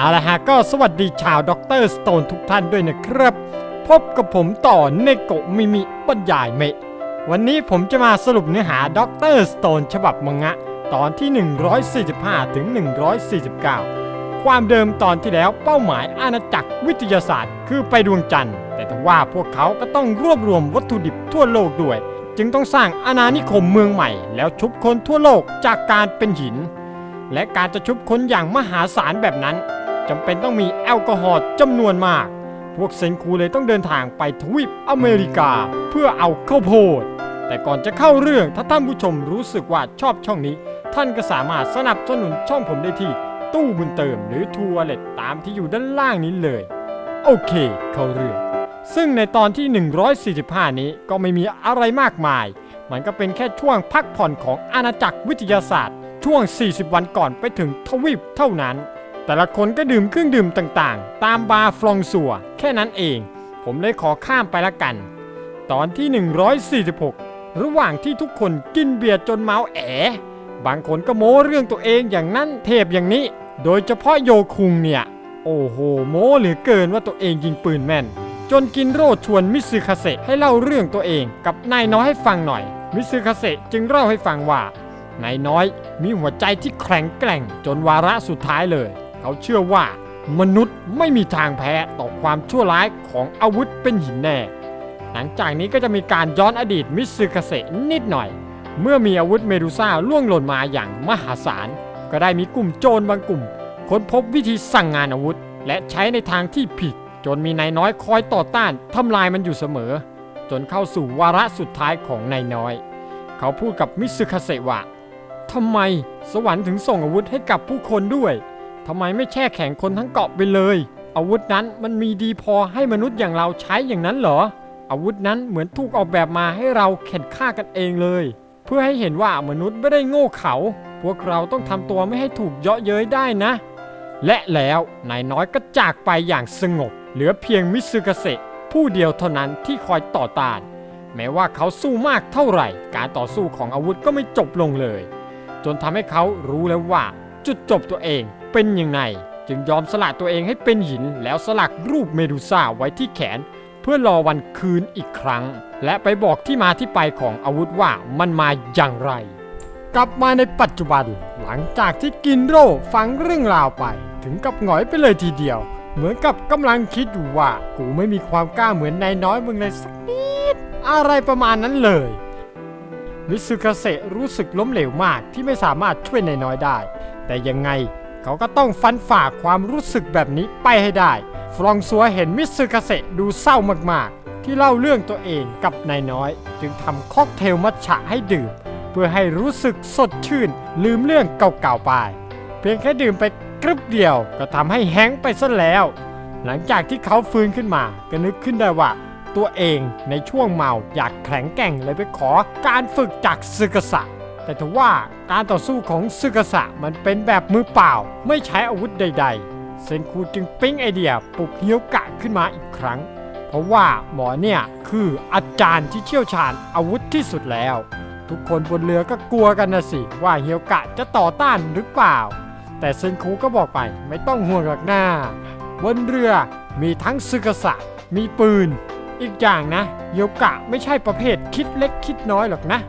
เอาละฮะก็สวัสดีชาวด็อกเตอร์สโตนทุกท่านด้วยนะครับ พบกับผมต่อเนโกมิมิบรรยายเมะวันนี้ผมจะมาสรุปเนื้อหาด็อกเตอร์สโตนฉบับมังงะ ตอนที่ 145 ถึง 149 ความเดิมตอนที่แล้วเป้าหมายอาณาจักรวิทยาศาสตร์ คือไปดวงจันทร์ แต่ว่าพวกเขาก็ต้องรวบรวมวัตถุดิบทั่วโลกด้วย จึงต้องสร้างอาณานิคมเมืองใหม่ แล้วชุบคนทั่วโลกจากการเป็นหิน และการจะชุบคนอย่างมหาศาลแบบนั้น จำเป็นต้องมีแอลกอฮอล์จำนวนมาก พวกเซนคูเลยต้องเดินทางไปทวีปอเมริกา เพื่อเอาข้าวโพด แต่ก่อนจะเข้าเรื่องถ้าท่านผู้ชมรู้สึกว่าชอบช่องนี้ ท่านก็สามารถสนับสนุนช่องผมได้ที่ตู้บุญเติมหรือทัวร์เล็ตตามที่อยู่ด้านล่างนี้เลย โอเค เข้าเรื่อง ซึ่งในตอนที่ 145 นี้ก็ไม่มีอะไรมากมาย มันก็เป็นแค่ช่วงพักผ่อนของอาณาจักรวิทยาศาสตร์ ช่วง 40 วันก่อนไปถึงทวีปเท่านั้น แต่ละคนก็ดื่มเครื่องดื่มต่างๆ ตามบาร์ฟลองซัว แค่นั้นเอง ผมเลยขอข้ามไปละกัน ตอนที่ 146 ระหว่างที่ทุกคนกินเบียร์จนเมาแอบางคนก็โม้เรื่องตัวเองอย่างนั้นเทพอย่างนี้ โดยเฉพาะโยคุงเนี่ย โอ้โห โม้เหลือเกินว่าตัวเองยิงปืนแม่น จนกินโรดชวนมิซึคาเซให้เล่าเรื่องตัวเองกับนายน้อยให้ฟังหน่อย มิซึคาเซจึงเล่าให้ฟังว่านายน้อยมีหัวใจที่แข็งแกร่งจนวาระสุดท้ายเลย เขาเชื่อว่ามนุษย์ไม่มีทางแพ้ต่อความชั่วร้ายของอาวุธเป็นหินแน่ หลังจากนี้ก็จะมีการย้อนอดีตมิซึคาเซะนิดหน่อย เมื่อมีอาวุธเมดูซ่าล่วงหล่นมาอย่างมหาศาล ก็ได้มีกลุ่มโจรบางกลุ่ม ค้นพบวิธีสั่งงานอาวุธ และใช้ในทางที่ผิด จนมีนายน้อยคอยต่อต้านทำลายมันอยู่เสมอ จนเข้าสู่วาระสุดท้ายของนายน้อย เขาพูดกับมิซึคาเซะว่าทำไมสวรรค์ถึงส่งอาวุธให้กับผู้คนด้วย ทำไมไม่แช่แข็งคนทั้งเกาะไปเลย อาวุธนั้นมันมีดีพอให้มนุษย์อย่างเราใช้อย่างนั้นเหรอ อาวุธนั้นเหมือนถูกออกแบบมาให้เราเข็นฆ่ากันเองเลย เพื่อให้เห็นว่ามนุษย์ไม่ได้โง่เขา พวกเราต้องทำตัวไม่ให้ถูกเยาะเย้ยได้นะ และแล้วนายน้อยก็จากไปอย่างสงบ เหลือเพียงมิซึกาเซะผู้เดียวเท่านั้นที่คอยต่อต้าน แม้ว่าเขาสู้มากเท่าไหร่ การต่อสู้ของอาวุธก็ไม่จบลงเลย จนทำให้เขารู้แล้วว่า จุดจบตัวเอง เป็นยังไง จึงยอมสละตัวเองให้เป็นหิน แล้วสลักรูปเมดูซ่าไว้ที่แขน เพื่อรอวันคืนอีกครั้ง และไปบอกที่มาที่ไปของอาวุธว่ามันมาอย่างไร กลับมาในปัจจุบัน หลังจากที่กินโร่ฟังเรื่องราวไป ถึงกับหงอยไปเลยทีเดียว เหมือนกับกำลังคิดอยู่ว่ากูไม่มีความกล้าเหมือนนายน้อยมึงเลยสักนิดอะไรประมาณนั้นเลยมิซึคาเซรู้สึกล้มเหลวมากที่ไม่สามารถช่วยนายน้อยได้ แต่ยังไง เขาก็ต้องฟันฝ่าความรู้สึกแบบนี้ไปให้ได้ ฟรองซัวเห็นมิสซึคาเซดูเศร้ามากๆ ที่เล่าเรื่องตัวเองกับนายน้อย จึงทำค็อกเทลมัทฉะให้ดื่ม เพื่อให้รู้สึกสดชื่น ลืมเรื่องเก่าๆไป เพียงแค่ดื่มไปกรึบเดียวก็ทำให้แห้งไปซะแล้ว หลังจากที่เขาฟื้นขึ้นมา ก็นึกขึ้นได้ว่า ตัวเองในช่วงเมาอยากแข็งแกร่งเลยไปขอการฝึกจากซึกษะ แต่ทว่าการต่อสู้ของซึกษะมันเป็นแบบมือเปล่า ไม่ใช้อาวุธใด ๆ เซนคูจึงปิ๊งไอเดียปลุกเฮียวกะขึ้นมาอีกครั้ง เพราะว่าหมอเนี่ยคืออาจารย์ที่เชี่ยวชาญอาวุธที่สุดแล้ว ทุกคนบนเรือก็กลัวกันนะสิว่าเฮียวกะจะต่อต้านหรือเปล่า แต่เซนคูก็บอกไปไม่ต้องห่วงหรอกหน้า บนเรือมีทั้งซึกษะมีปืน อีกอย่างนะเฮียวกะไม่ใช่ประเภทคิดเล็กคิดน้อยหรอกนะ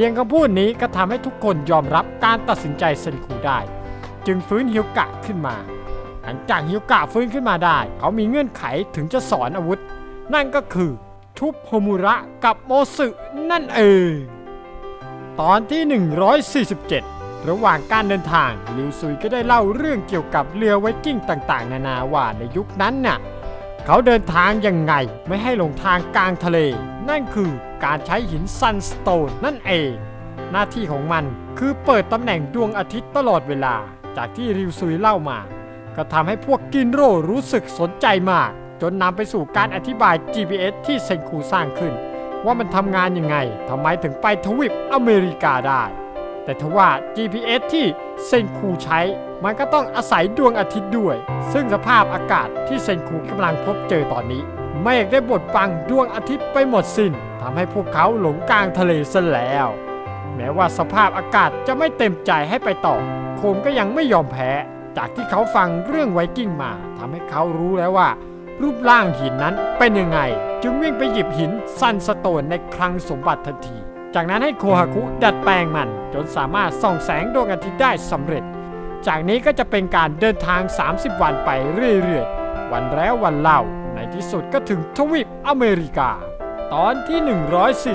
พียงคำพูดนี้ก็ทำให้ทุกคนยอมรับการตัดสินใจเซนคูได้ จึงฟื้นฮียวกะขึ้นมา หลังจากฮียวกะฟื้นขึ้นมาได้ เขามีเงื่อนไขถึงจะสอนอาวุธ นั่นก็คือทุบโฮมุระกับโมสึนั่นเอง ตอนที่ 147 ระหว่างการเดินทางลิวซุยก็ได้เล่าเรื่องเกี่ยวกับเรือไวกิ้งต่างๆ นานาว่าในยุคนั้นน่ะ เขาเดินทางยังไงไม่ให้หลงทางกลางทะเล นั่นคือการใช้หินซันสโตนนั่นเอง หน้าที่ของมันคือเปิดตำแหน่งดวงอาทิตย์ตลอดเวลา จากที่ริวซุยเล่ามา ก็ทำให้พวกกินโร่รู้สึกสนใจมาก จนนำไปสู่การอธิบาย GPS ที่เซนคูสร้างขึ้น ว่ามันทำงานยังไงทำไมถึงไปทวีปอเมริกาได้ แต่ทว่า GPS ที่เซนคูใช้ มันก็ต้องอาศัยดวงอาทิตย์ด้วย ซึ่งสภาพอากาศที่เซนคูกำลังพบเจอตอนนี้เมฆได้บดบังดวงอาทิตย์ไปหมดสิน้นทำให้พวกเขาหลงกลางทะเลซะแล้ว แม้ว่าสภาพอากาศจะไม่เต็มใจให้ไปต่อ โคมก็ยังไม่ยอมแพ้ จากที่เขาฟังเรื่องไวกิ้งมาทำให้เขารู้แล้วว่า รูปร่างหินนั้นเป็นยังไง จึงวิ่งไปหยิบหินซันสโตนในคลังสมบัติทันที จากนั้นให้โคฮาคุดัดแปลงมัน จนสามารถส่องแสงดวงอาทิตย์ได้สำเร็จ จากนี้ก็จะเป็นการเดินทาง 30 วันไปเรื่อยๆ วันแล้ววันเล่า ในที่สุดก็ถึงทวีปอเมริกา ตอนที่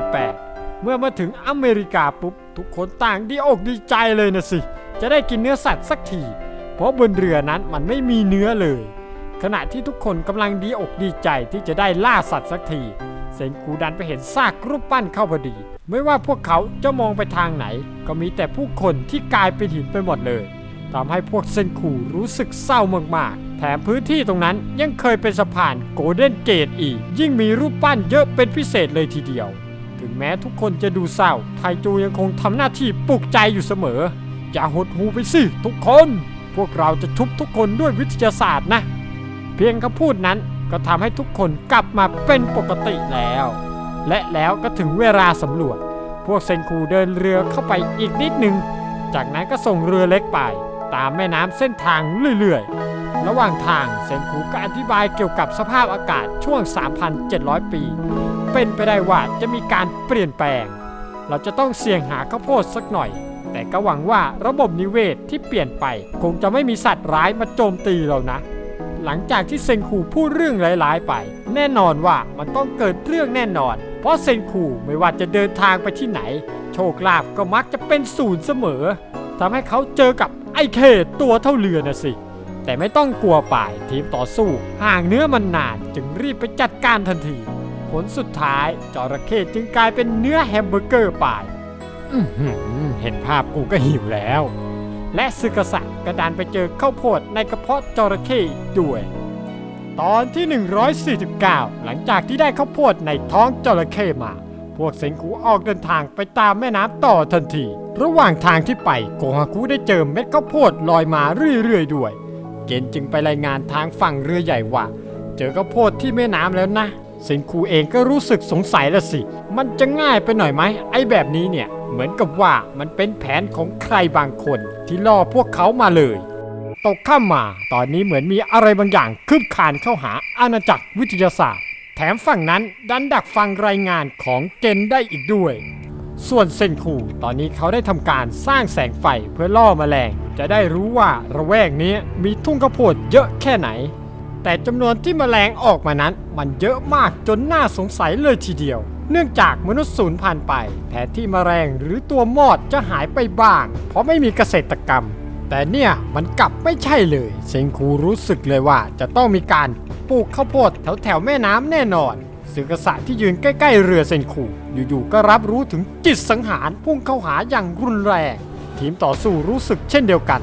148 เมื่อมาถึงอเมริกาปุ๊บ ทุกคนต่างดีอกดีใจเลยนะสิ จะได้กินเนื้อสัตว์สักที เพราะบนเรือนั้นมันไม่มีเนื้อเลย ขณะที่ทุกคนกำลังดีอกดีใจที่จะได้ล่าสัตว์สักทีเซนกูดันไปเห็นซากรูปปั้นเข้าพอดี ไม่ว่าพวกเขาจะมองไปทางไหน ก็มีแต่ผู้คนที่กลายเป็นหินไปหมดเลยทำให้พวกเซนคูรู้สึกเศร้ามากๆ แถมพื้นที่ตรงนั้นยังเคยเป็นสะพานโกลเด้นเกตอีก ยิ่งมีรูปปั้นเยอะเป็นพิเศษเลยทีเดียว ถึงแม้ทุกคนจะดูเศร้า ไทจูยังคงทำหน้าที่ปลุกใจอยู่เสมอ อย่าหดหูไปสิทุกคน พวกเราจะชุบทุกคนด้วยวิทยาศาสตร์นะ เพียงคำพูดนั้นก็ทำให้ทุกคนกลับมาเป็นปกติแล้ว และแล้วก็ถึงเวลาสำรวจ พวกเซนคูเดินเรือเข้าไปอีกนิดหนึ่ง จากนั้นก็ส่งเรือเล็กไป ตามแม่น้ำเส้นทางเรื่อยๆ ระหว่างทางเซนคูก็อธิบายเกี่ยวกับสภาพอากาศช่วง 3,700 ปี เป็นไปได้ว่าจะมีการเปลี่ยนแปลง เราจะต้องเสี่ยงหาข้าวโพดสักหน่อย แต่ก็หวังว่าระบบนิเวศที่เปลี่ยนไป คงจะไม่มีสัตว์ร้ายมาโจมตีเรานะหลังจากที่เซนคูพูดเรื่องร้ายๆไป แน่นอนว่ามันต้องเกิดเรื่องแน่นอน เพราะเซนคูไม่ว่าจะเดินทางไปที่ไหน โชคลาภก็มักจะเป็นศูนย์เสมอทำให้เขาเจอกับไอ้เคตัวเท่าเรือนะสิ แต่ไม่ต้องกลัวป่ายทีมต่อสู้ ห่างเนื้อมันนานจึงรีบไปจัดการทันที ผลสุดท้ายจระเข้จึงกลายเป็นเนื้อแฮมเบอร์เกอร์ป่ายอื้อหือเห็นภาพกูก็หิวแล้ว และซึกษะกระดานไปเจอข้าวโพดในกระเพาะจระเข้อีกด้วย ตอนที่ 149 หลังจากที่ได้ข้าวโพดในท้องจระเข้มา พวกเซนคูออกเดินทางไปตามแม่น้ำต่อทันที ระหว่างทางที่ไปโกฮาคุได้เจอเม็ดข้าวโพดลอยมาเรื่อยๆด้วย เกนจึงไปรายงานทางฝั่งเรือใหญ่ว่า เจอข้าวโพดที่แม่น้ำแล้วนะเซนคูเองก็รู้สึกสงสัยละสิ มันจะง่ายไปหน่อยไหมไอ้แบบนี้เนี่ย เหมือนกับว่ามันเป็นแผนของใครบางคนที่ล่อพวกเขามาเลย ตกข้ามมา ตอนนี้เหมือนมีอะไรบางอย่างคืบคานเข้าหาอาณาจักรวิทยาศาสตร์ แถมฝั่งนั้นดันดักฟังรายงานของเกนได้อีกด้วย ส่วนเซนคูตอนนี้เขาได้ทำการสร้างแสงไฟเพื่อล่อแมลง จะได้รู้ว่าระแวกนี้มีทุ่งข้าวโพดเยอะแค่ไหน แต่จำนวนที่แมลงออกมานั้น มันเยอะมากจนน่าสงสัยเลยทีเดียวเนื่องจากมนุษย์สูญพันธุ์ไป แทนที่แมลงหรือตัวมอดจะหายไปบ้าง เพราะไม่มีเกษตรกรรม แต่เนี่ยมันกลับไม่ใช่เลย เซงคูรู้สึกเลยว่าจะต้องมีการปลูกข้าวโพดแถวแถวแม่น้ำแน่นอนสือกษะที่ยืนใกล้ ๆ เรือเซนคู อยู่ๆก็รับรู้ถึงจิตสังหารพุ่งเข้าหาอย่างรุนแรง ทีมต่อสู้รู้สึกเช่นเดียวกัน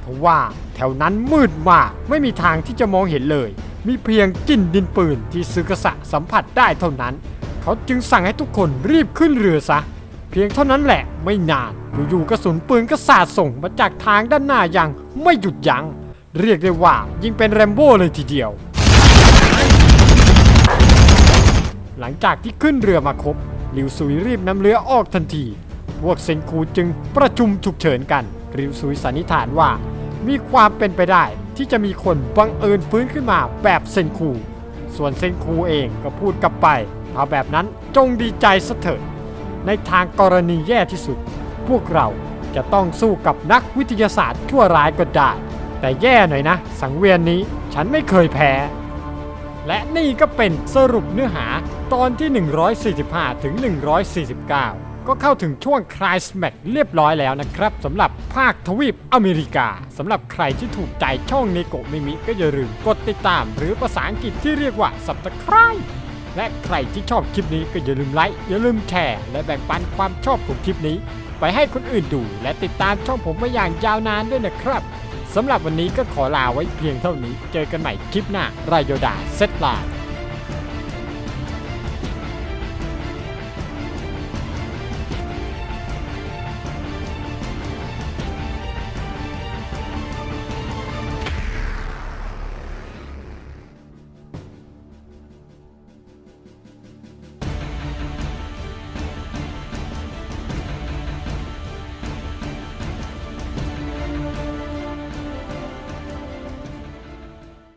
เพราะว่าแถวนั้นมืดมากไม่มีทางที่จะมองเห็นเลย มีเพียงกลิ่นดินปืนที่ซึกษะสัมผัสได้เท่านั้น เขาจึงสั่งให้ทุกคนรีบขึ้นเรือซะ เพียงเท่านั้นแหละไม่นานอยู่ๆกระสุนปืนก็สาดส่งมาจากทางด้านหน้าอย่างไม่หยุดยัง้ง เรียกได้ว่ายิงเป็นแรมโบ้เลยทีเดียว หลังจากที่ขึ้นเรือมาครบลิวซุยรีบนำเรือออกทันที พวกเซนคูจึงประชุมฉุกเฉินกันริวซุยสันนิษฐานว่า มีความเป็นไปได้ที่จะมีคนบังเอิญฟื้นขึ้นมาแบบเซนคู ส่วนเซนคูเองก็พูดกลับไปเอาแบบนั้นจงดีใจซะเถิด ในทางกรณีแย่ที่สุด พวกเราจะต้องสู้กับนักวิทยาศาสตร์ชั่วร้ายก็ได้ แต่แย่หน่อยนะ สังเวียนนี้ฉันไม่เคยแพ้ และนี่ก็เป็นสรุปเนื้อหาตอนที่ 145 ถึง 149 ก็เข้าถึงช่วงคลายสแมทเรียบร้อยแล้วนะครับสำหรับภาคทวีปอเมริกาสำหรับใครที่ถูกใจช่องเนโกะมิมิก็อย่าลืมกดติดตาม หรือภาษาอังกฤษที่เรียกว่า subscribe และใครที่ชอบคลิปนี้ก็อย่าลืมไลค์อย่าลืมแชร์และแบ่งปันความชอบของคลิปนี้ ไปให้คนอื่นดู และติดตามช่องผมมาอย่างยาวนานด้วยนะครับสำหรับวันนี้ก็ขอลาไว้เพียงเท่านี้ เจอกันใหม่คลิปหน้ารายโยดาเซตลา